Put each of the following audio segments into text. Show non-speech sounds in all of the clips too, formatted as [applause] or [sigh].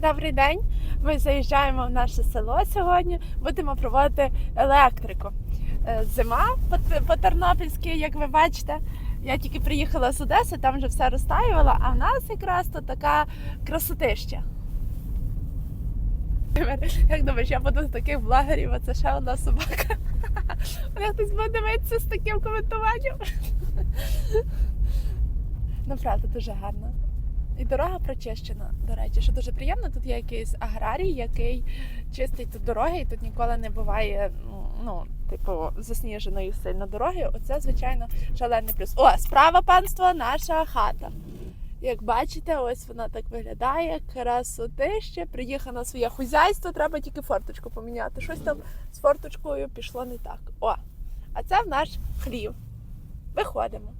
Добрий день. Ми заїжджаємо в наше село сьогодні. Будемо проводити електрику. Е, Зима по- Тернопільськи, як ви бачите. Я тільки приїхала з Одеси, там вже все розтаювало, а в нас якраз тут така красотища. Як думаєш, я буду з таких блогерів, а це ще одна собака. [laughs] Мене хтось буде дивитися з таким коментуванням. [laughs] Ну, правда, дуже гарно. І дорога прочищена, до речі, що дуже приємно. Тут є якийсь аграрій, який чистить тут дороги, і тут ніколи не буває, ну, типу, засніженої сильно дороги. Оце, звичайно, шалений плюс. О, справа панство, наша хата. Як бачите, ось вона так виглядає. Красотище, приїхала на своє хузяйство, треба тільки форточку поміняти. Щось там з форточкою пішло не так. О, а це в наш хлів. Виходимо.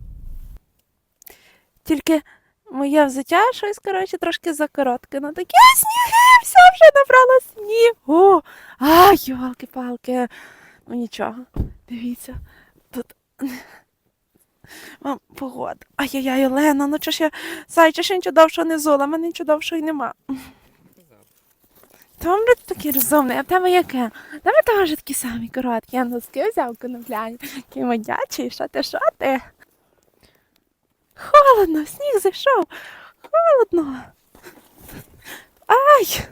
Тільки моє взуття щось, коротше, трошки закоротке. Ну таке сніги, все вже набрало снігу. А, йолки-палки. Ну нічого. Дивіться, тут. [laughs] Мам, погода. Ай-яй-яй, Олена, ну чого ж я. Сай, чого ж нічого довшого не зула, мене нічого довшого й нема. Та вам ти такий розумний, а в тебе яке? Тебе теж такі самі короткі. Я носки взяв конопляні, такі модячі, що ти, що ти? Холодно, сніг зайшов. Холодно. Ай!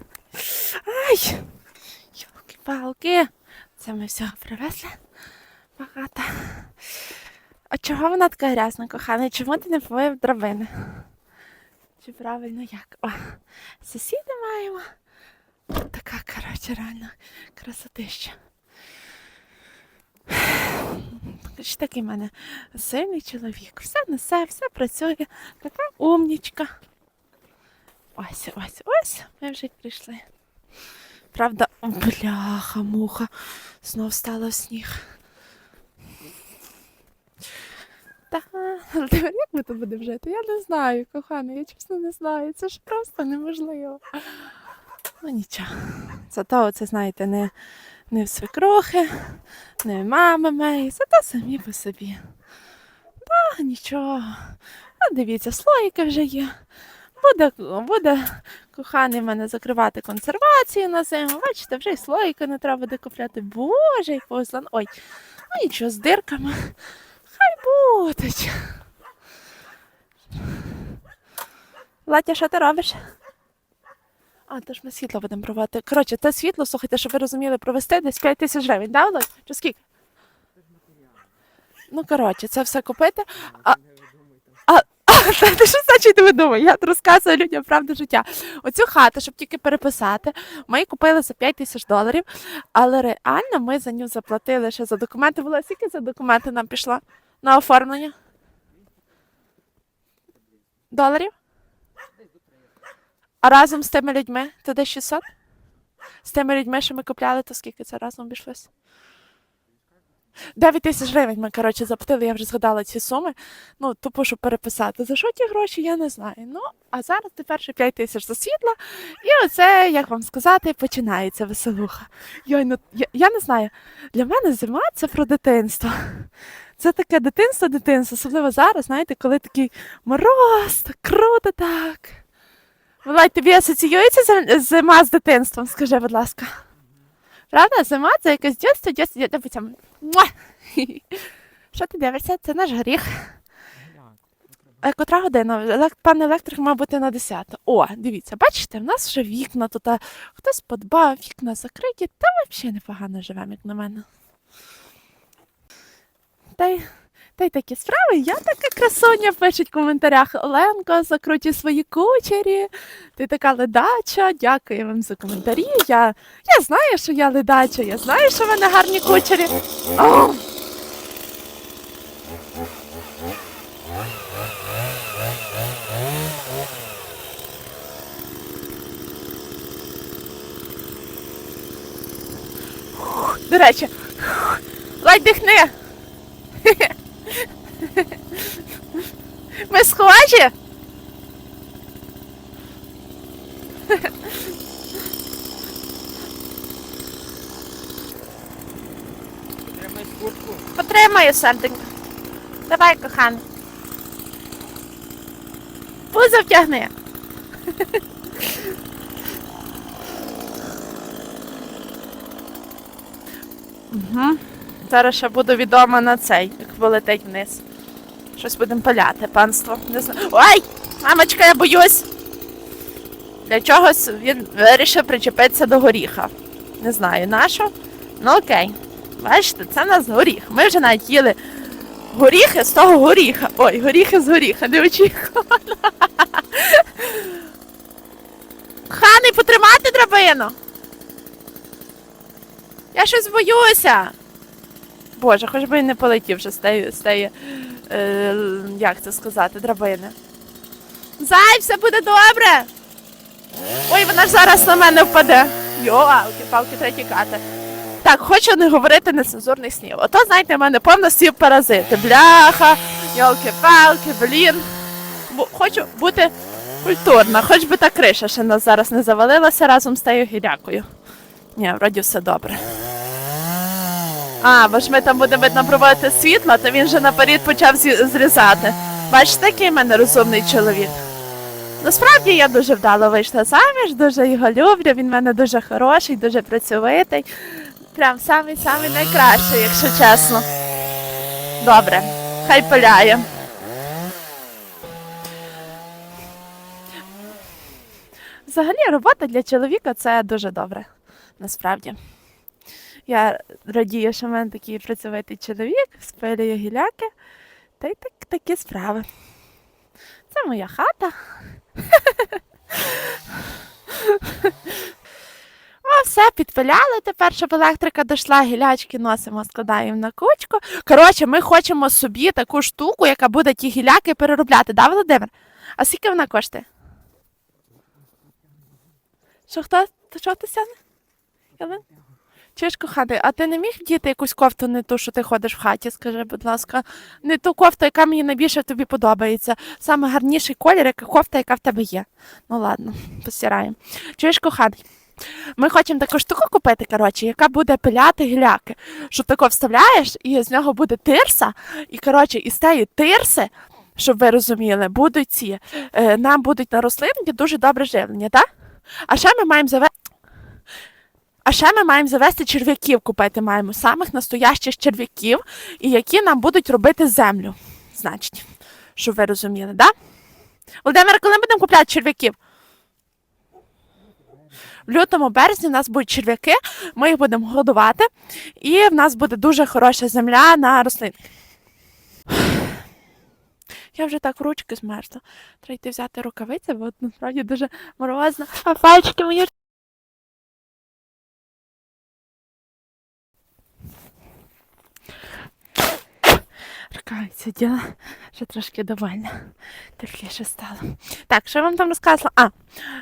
Ай! Йолки-палки. Це ми всього привезли. Багато. А чого вона така грязна, кохана? Чому ти не помив драбини? Чи правильно як? О, сусіди маємо. Така, коротше, реально красотища. Ж такий в мене сильний чоловік. Все несе, все працює. Така умнічка. Ось, ось, ось. Ми вже прийшли. Правда, бляха, муха. Знов стало сніг. Та, як ми тут будемо жити? Я не знаю, кохана, я чесно не знаю. Це ж просто неможливо. Ну нічого. Зато це, знаєте, не, не в свекрухи, не в мами моєї, зато самі по собі. Та нічого. А дивіться, слоїки вже є. Буде, буде коханий мене закривати консервацію на зиму. Бачите, вже й слоїки не треба буде купляти. Боже, як послан. Ой, ну нічого з дирками. Хай будуть. Латя, що ти робиш? А, то ж ми світло будемо проводити. Коротше, це світло, слухайте, щоб ви розуміли, провести десь 5 тисяч гривень, да, Володь? Чи скільки? Ну, коротше, це все купити. А, а, а ти що значить ви думаєте? Я розказую людям правду життя. Оцю хату, щоб тільки переписати, ми купили за 5 тисяч доларів, але реально ми за нього заплатили ще за документи. Було скільки за документи нам пішло на оформлення? Доларів? А разом з тими людьми то десь 600? З тими людьми, що ми купляли, то скільки це разом обійшлося? 9 тисяч гривень ми, коротше, заплатили, я вже згадала ці суми. Ну, тупо, щоб переписати. За що ті гроші, я не знаю. Ну, а зараз тепер ще 5 тисяч за світло. І оце, як вам сказати, починається веселуха. Йой, ну, я, я не знаю. Для мене зима це про дитинство. Це таке дитинство, дитинство, особливо зараз, знаєте, коли такий мороз, так круто так. Володь, тобі асоціюється зима з дитинством, скажи, будь ласка. Правда, зима це якесь дитинство, дитинство. Муа! Що ти дивишся? Це наш гріх. Котра година? Пан електрик мав бути на 10. О, дивіться, бачите, в нас вже вікна тут, хтось подбав, вікна закриті, та взагалі непогано живемо, як на мене. Та й, та й такі справи, я така красуня, пишуть в коментарях. Оленко, закруті свої кучері. Ти така ледача, дякую вам за коментарі. Я, я знаю, що я ледача, я знаю, що в мене гарні кучері. О! До речі, ледь дихни. Ми схожі? Потримай куртку. Потримаю, серденько. Давай, коханий. Пузо втягни. Угу. Зараз ще буду відома на цей, як полетить вниз. Щось будемо паляти, панство. Не знаю. Ой! Мамочка, я боюсь! Для чогось він вирішив причепитися до горіха. Не знаю на що. Ну окей. Бачите, це в нас горіх. Ми вже навіть їли горіхи з того горіха. Ой, горіхи з горіха, не очікувала. Ханий, потримати драбину. Я щось боюся. Боже, хоч би він не полетів вже з тієї е, як це сказати, драбини. Зай, все буде добре. Ой, вона ж зараз на мене впаде. Йоалки, палки треба тікати. Так, хочу не говорити нецензурних слів. Ото, знаєте, в мене повно слів паразити. Бляха, йолки-палки, блін. Бу- хочу бути культурна, хоч би та криша ще нас зараз не завалилася разом з тією гірякою. Ні, вроді все добре. А, бо ж ми там будемо видно світло, то він вже наперед почав зрізати. Бачите, який в мене розумний чоловік. Насправді я дуже вдало вийшла заміж, дуже його люблю, він в мене дуже хороший, дуже працьовитий. Прям самий-самий найкращий, якщо чесно. Добре, хай пиляє. Взагалі, робота для чоловіка це дуже добре, насправді. Я радію, що в мене такий працьовитий чоловік, спилює гіляки, та й так, такі справи. Це моя хата. О, все, підпиляли тепер, щоб електрика дійшла, гілячки носимо, складаємо на кучку. Коротше, ми хочемо собі таку штуку, яка буде ті гіляки переробляти, да, Володимир? А скільки вона коштує? Що хто? Що ти сяне? Ялин? Чуєш, коханий, а ти не міг вдіти якусь кофту, не ту, що ти ходиш в хаті, скажи, будь ласка. Не ту кофту, яка мені найбільше тобі подобається. Саме гарніший колір, яка кофта, яка в тебе є. Ну ладно, постираємо. Чуєш, коханий? Ми хочемо таку штуку купити, коротше, яка буде пиляти гіляки. Що тако вставляєш, і з нього буде тирса, і коротше, із тієї тирси, щоб ви розуміли, будуть ці, е, нам будуть на рослинки дуже добре живлення, так? А ще ми маємо завести. А ще ми маємо завести черв'яків купити маємо, самих настоящих черв'яків, і які нам будуть робити землю. Значить, щоб ви розуміли, да? Володимир, коли будемо купляти черв'яків? В лютому березні в нас будуть черв'яки, ми їх будемо годувати, і в нас буде дуже хороша земля на рослинки. Я вже так ручки змерзла. Треба йти взяти рукавиці, бо насправді дуже морозно. А пальчики мої Ркаються діла, ще трошки довольна. Тепліше стало. Так, що я вам там розказала? А,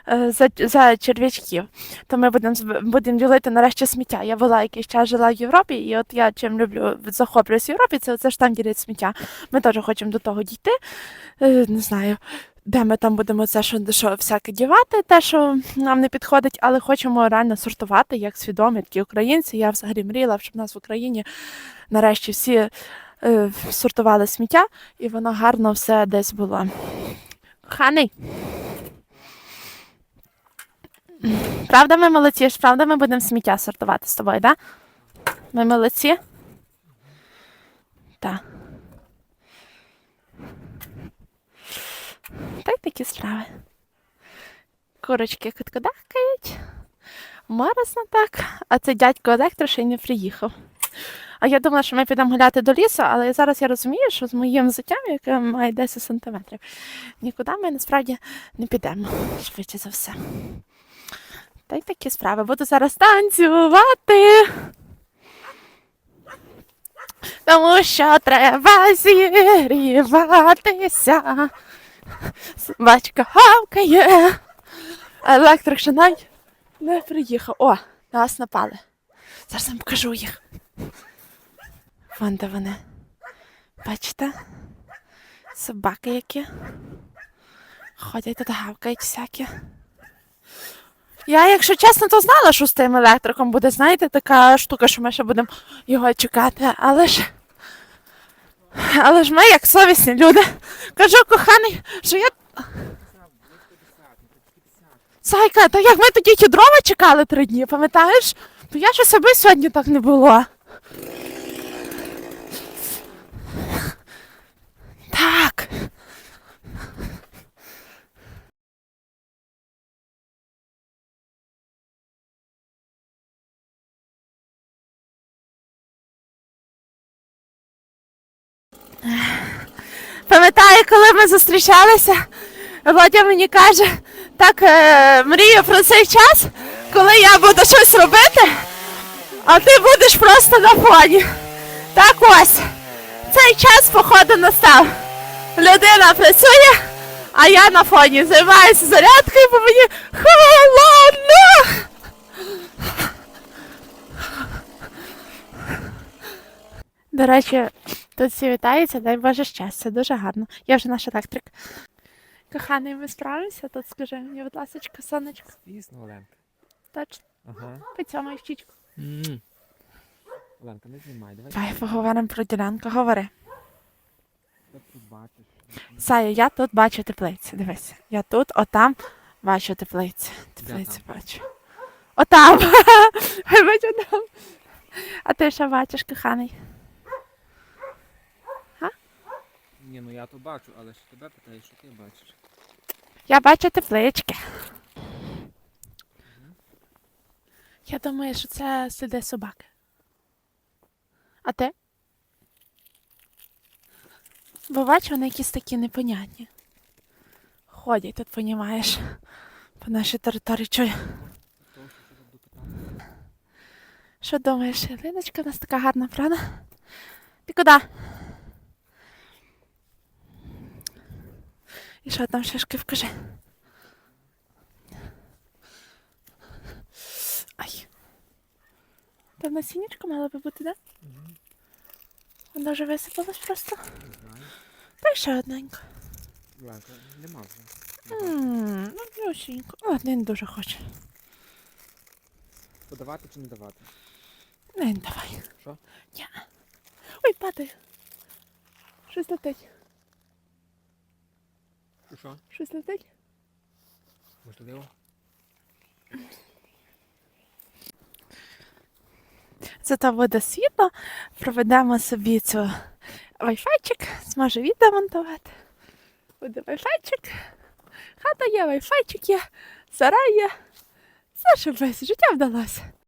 е, за, за черв'ячків. То ми будемо будемо ділити нарешті сміття. Я була якийсь час жила в Європі, і от я чим люблю захоплююсь в Європі, це оце ж там ділять сміття. Ми теж хочемо до того дійти. Е, не знаю. Де ми там будемо це що, що всяке дівати, те, що нам не підходить, але хочемо реально сортувати як свідомі такі українці. Я взагалі мріяла, щоб в нас в Україні нарешті всі сортували сміття, і воно гарно все десь було. Ханий. Правда, ми молодці? Правда, ми будемо сміття сортувати з тобою, так? Да? Ми молодці? Так. Та й такі справи. Курочки куткадахкають. Моросно так, а це дядько електро ще не приїхав. А я думала, що ми підемо гуляти до лісу, але зараз я розумію, що з моїм взуттям, яке має 10 сантиметрів, нікуди ми насправді не підемо, швидше за все. Та й такі справи. Буду зараз танцювати. Тому що треба зігріватися. Собачка гавкає. Електрик ще не приїхав. О, на нас напали. Зараз вам покажу їх. Вон де вони. Бачите? Собаки які. Ходять тут гавкають всякі. Я, якщо чесно, то знала, що з тим електриком буде, знаєте, така штука, що ми ще будемо його чекати. Але ж. Але ж ми, як совісні люди, кажу, коханий, що я. Сайка, та як ми тоді ті дрова чекали три дні, пам'ятаєш? То я щось аби сьогодні так не було. Так. Пам'ятаю, коли ми зустрічалися, Володя мені каже, так е, мрію про цей час, коли я буду щось робити, а ти будеш просто на фоні. Так ось, цей час, походу, настав. Людина працює, а я на фоні займаюся зарядкою, бо мені холодно. До речі, тут всі вітаються, дай Боже щастя, дуже гарно. Я вже наш електрик. Коханий, ми справимося? Тут скажи мені, будь ласка, сонечко. Звісно, Оленка. Точно, Ага. поцьомай щічку. Оленка, не знімай, давай. Давай поговоримо про ділянку, говори. Що ти бачиш? Сая, я тут бачу теплицю. Дивись. Я тут, отам бачу теплицю. Теплицю бачу. Отам. [laughs] Я бачу там. А ти що бачиш, коханий? Ні, ну я то бачу, але ж тебе питаю, що ти бачиш. Я бачу теплички. Я думаю, що це сліди собаки. А ти? Бо бачу, вони якісь такі непонятні. Ходять тут, понімаєш, по нашій території чую. Що думаєш, Ліночка у нас така гарна, правда? Ти куди? І що там шишки вкажи? Ай. Там насіннячко мало би бути, да? Воно вже висипалось просто. Та й ще одненько. Оленка, нема вже. Ммм, ну блюсінько. О, не дуже хоче. Подавати чи не давати? Не, давай. Що? Ня. Ой, падає. Щось летить. Що, Що? Щось летить. Можливо. Зато буде світло, проведемо собі цю вайфайчик, зможу відео монтувати. Буде вайфайчик. Хата є, вайфайчик є, сарай є. Все, що весь життя вдалося.